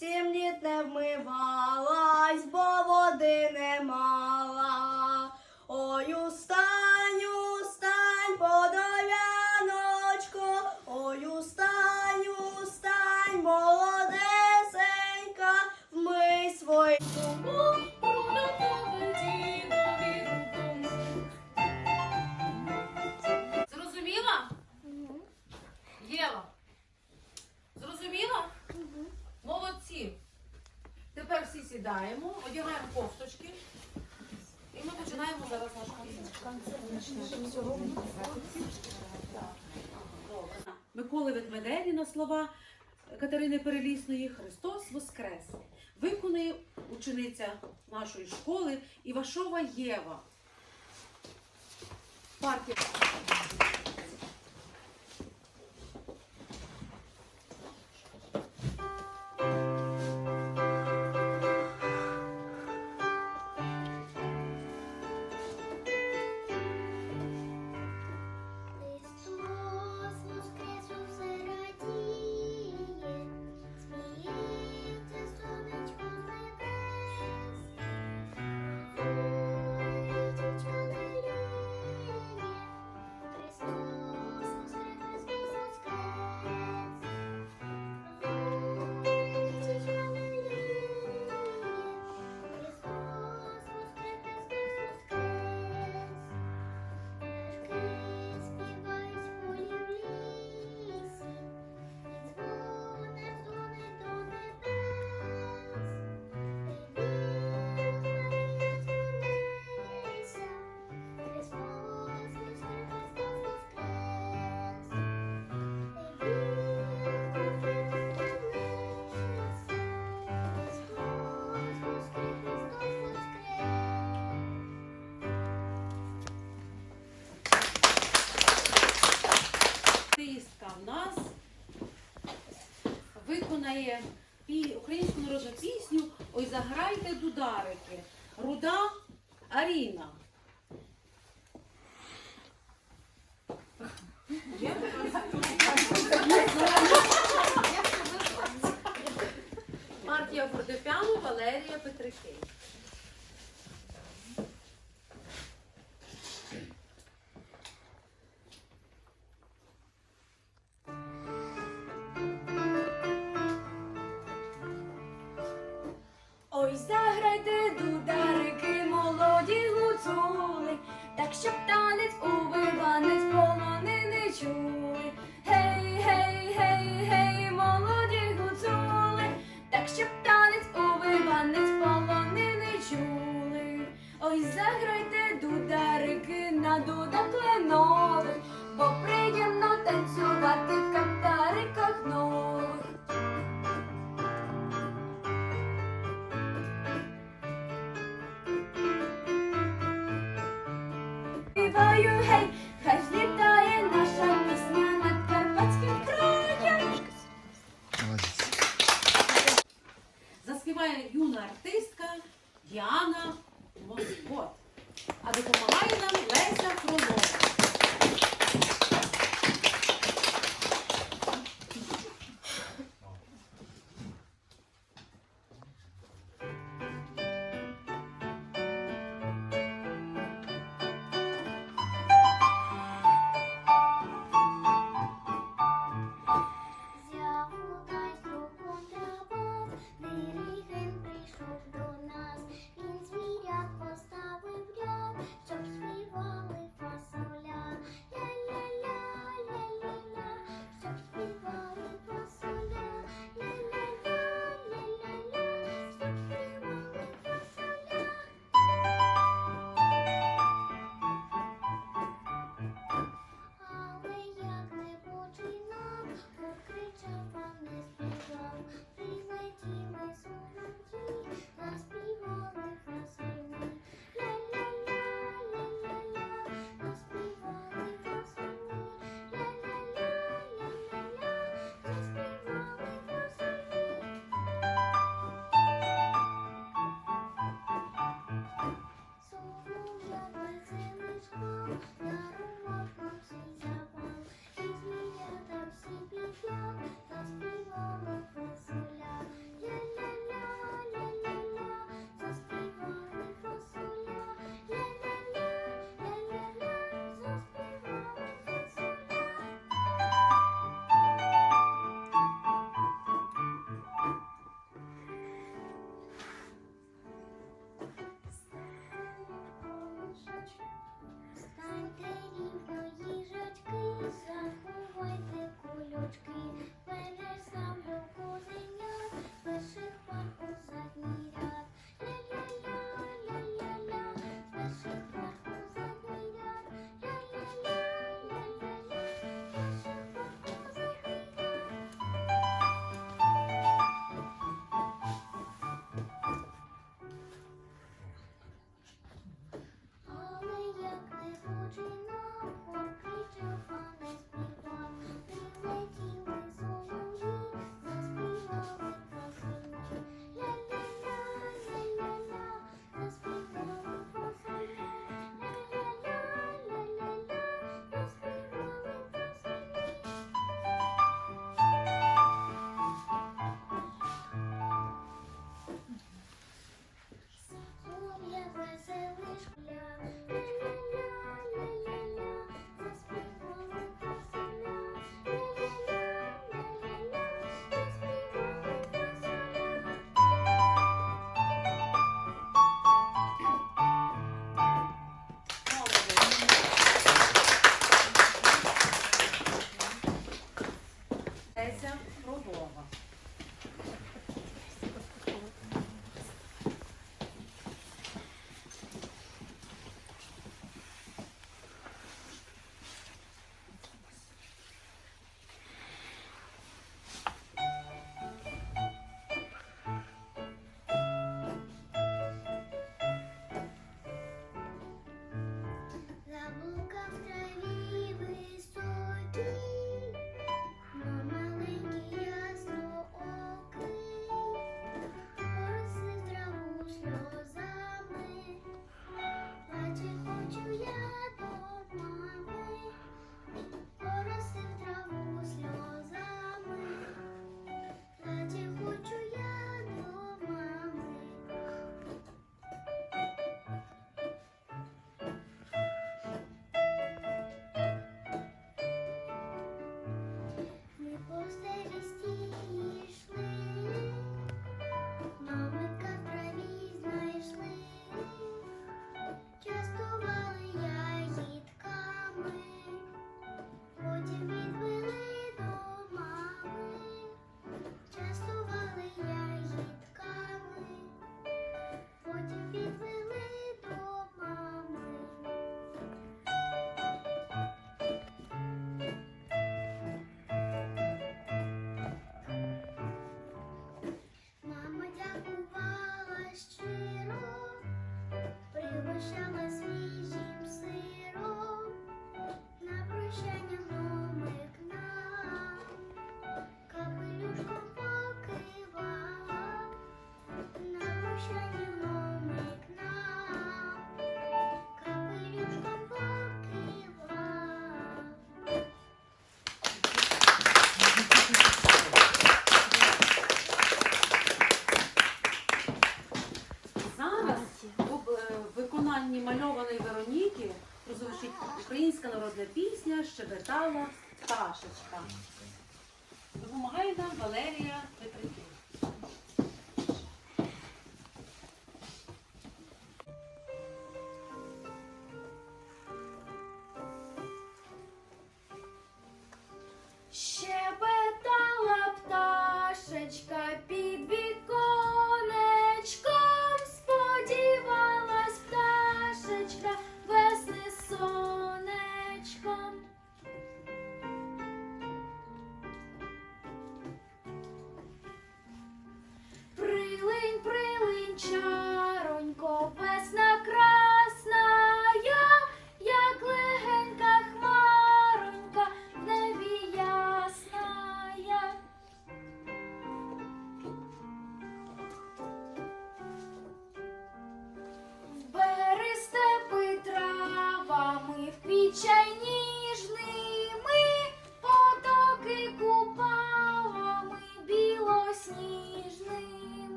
Семь лет не вмивав. Миколи Ведмедеві слова Катерини Перелісної Христос Воскрес виконує учениця нашої школи Івашова Єва. Партія. неї українську народну пісню Ой, заграйте дударики. Руда Аріна. Партія фортепіано Валерія Петрикей. Oh, you hate. мальованої Вероніки прозвучить українська народна пісня Щебетала пташечка. Допомагає нам Валерія Петриків.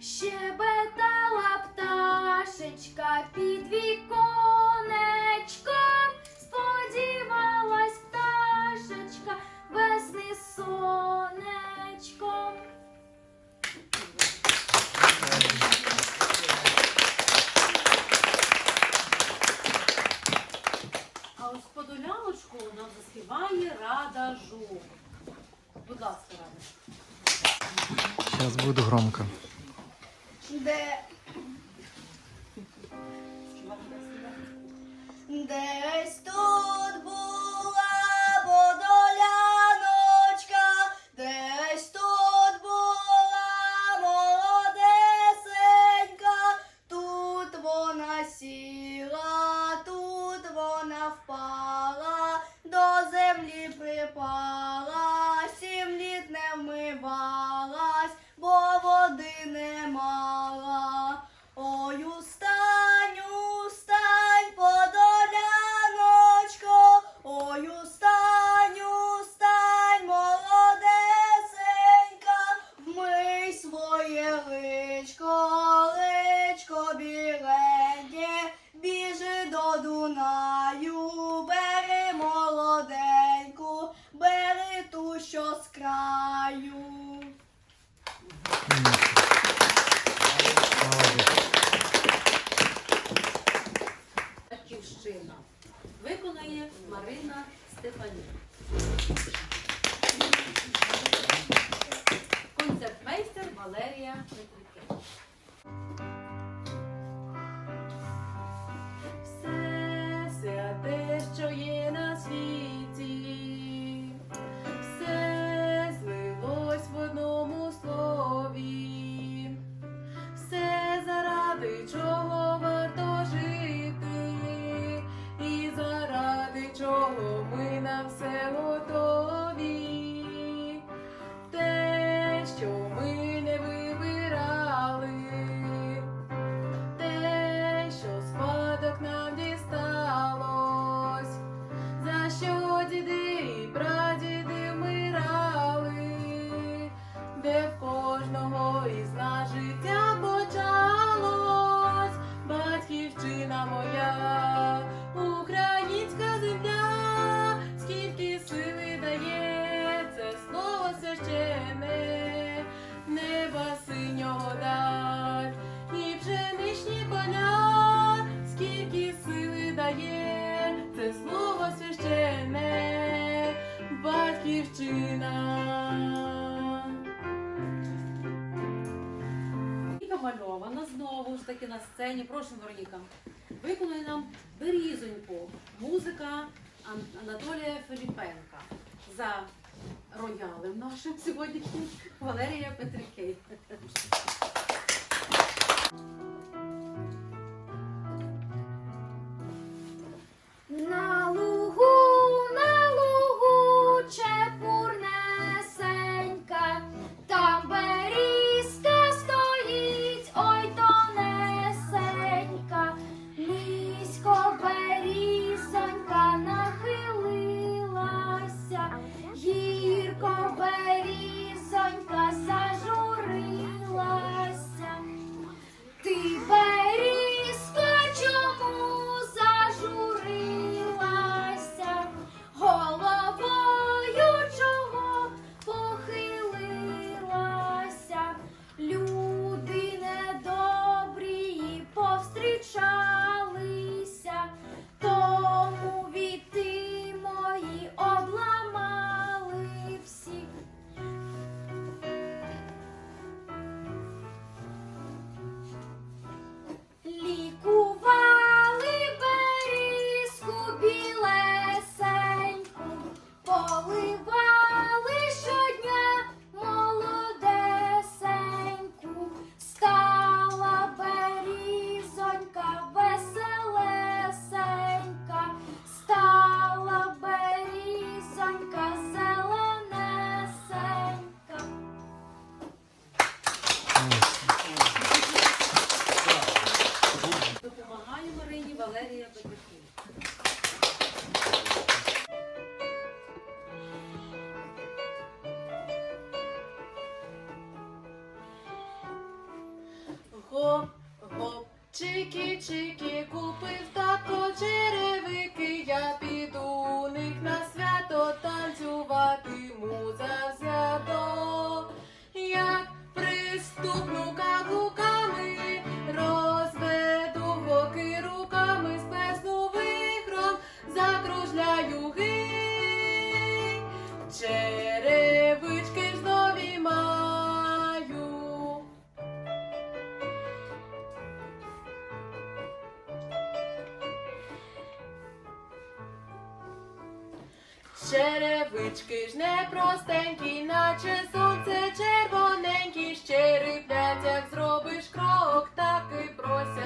Щебетала пташечка під віконечком, сподівалась пташечка весни сонечком. А господу лялочку нам заспіває рада жук. Будь ласка, рада. Зараз буду громко. сцені. Прошу, Вероніка. Виконує нам Берізоньку музика Анатолія Філіпенка за роялем нашим сьогоднішнім Валерія Петрикей. Берізонька гоп, гоп, чики-чики, купив тако черевик. Черевички ж не простенькі, наче сонце червоненькі, ще риплять як зробиш крок, так і просять.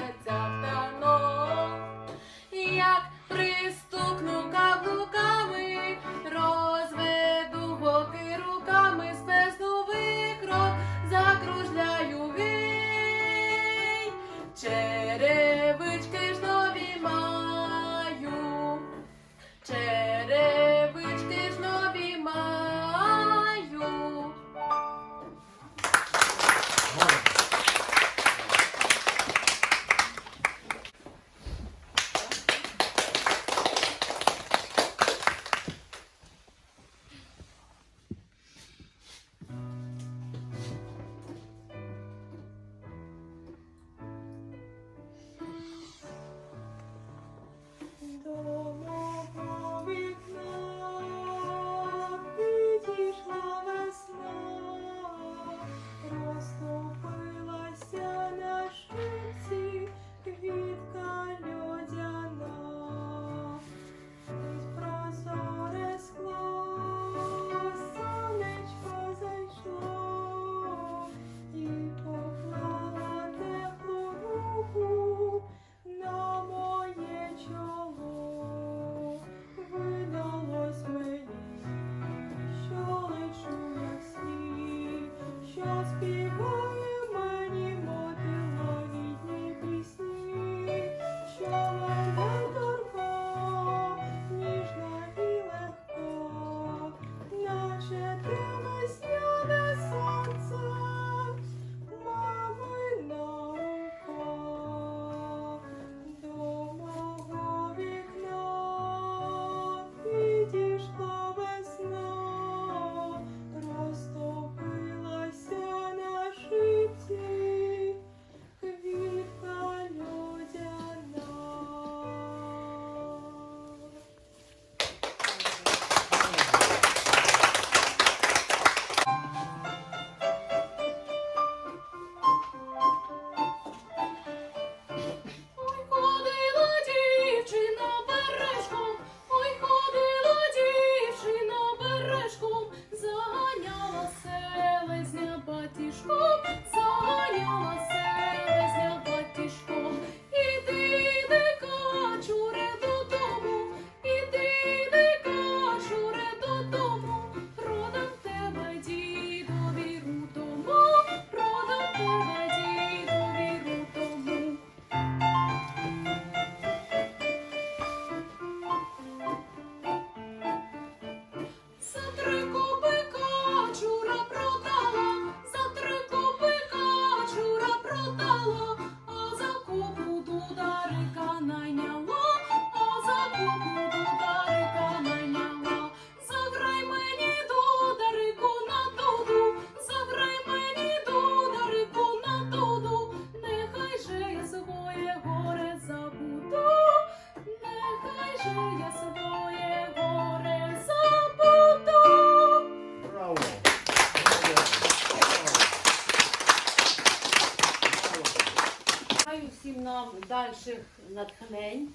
натхнень,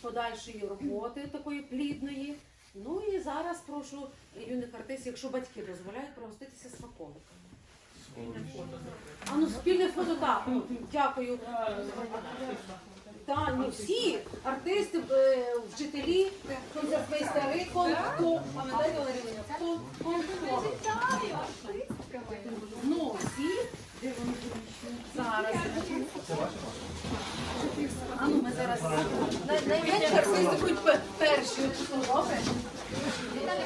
подальшої роботи такої плідної. Ну і зараз прошу юних артистів, якщо батьки дозволяють, пригоститися смаколиками. А ну спільне фото так. Ну, дякую. Та не всі артисти, е, вчителі, майстари, хто хто, хто. Ну всі Зараз. А ну ми зараз. Найменше артисти перші. Добре? Віталій.